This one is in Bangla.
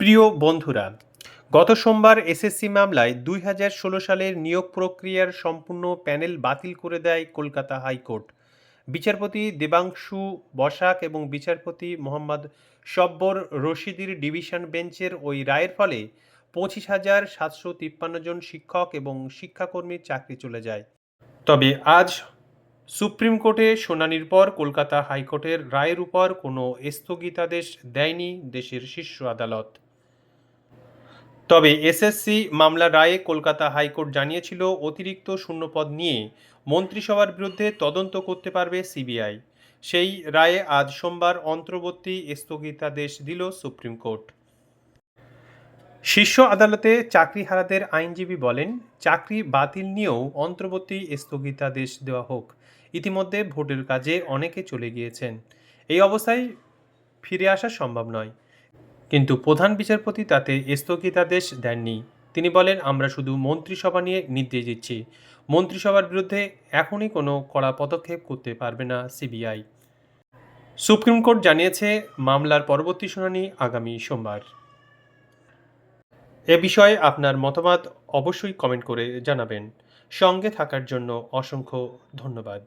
প্রিয় বন্ধুরা, গত সোমবার এসএসসি মামলায় দুই হাজার ষোলো সালের নিয়োগ প্রক্রিয়ার সম্পূর্ণ প্যানেল বাতিল করে দেয় কলকাতা হাইকোর্ট। বিচারপতি দেবাংশু বসাক এবং বিচারপতি মোহাম্মদ সব্বর রশিদির ডিভিশন বেঞ্চের ওই রায়ের ফলে পঁচিশ হাজার সাতশো তিপ্পান্ন জন শিক্ষক এবং শিক্ষাকর্মীর চাকরি চলে যায়। তবে আজ সুপ্রিম কোর্টে শুনানির পর কলকাতা হাইকোর্টের রায়ের উপর কোনো স্থগিতাদেশ দেয়নি দেশের শীর্ষ আদালত। তবে এসএসসি মামলার রায়ে কলকাতা হাইকোর্ট জানিয়েছিল, অতিরিক্ত শূন্যপদ নিয়ে মন্ত্রিসভার বিরুদ্ধে তদন্ত করতে পারবে সিবিআই। সেই রায়ে আজ সোমবার অন্তর্বর্তী স্থগিতাদেশ দিল সুপ্রিম কোর্ট। শীর্ষ আদালতে চাকরিহারাদের আইনজীবী বলেন, চাকরি বাতিল নিয়েও অন্তর্বর্তী স্থগিতাদেশ দেওয়া হোক। ইতিমধ্যে ভোটের কাজে অনেকে চলে গিয়েছেন। এই অবস্থায় ফিরে আসা সম্ভব নয়। কিন্তু প্রধান বিচারপতি তাতে স্থগিতাদেশ দেননি। তিনি বলেন, আমরা শুধু মন্ত্রিসভা নিয়ে নির্দেশ দিচ্ছি। মন্ত্রিসভার বিরুদ্ধে এখনই কোনো কড়া পদক্ষেপ করতে পারবে না সিবিআই। সুপ্রিম কোর্ট জানিয়েছে, মামলার পরবর্তী শুনানি আগামী সোমবার। এ বিষয়ে আপনার মতামত অবশ্যই কমেন্ট করে জানাবেন। সঙ্গে থাকার জন্য অসংখ্য ধন্যবাদ।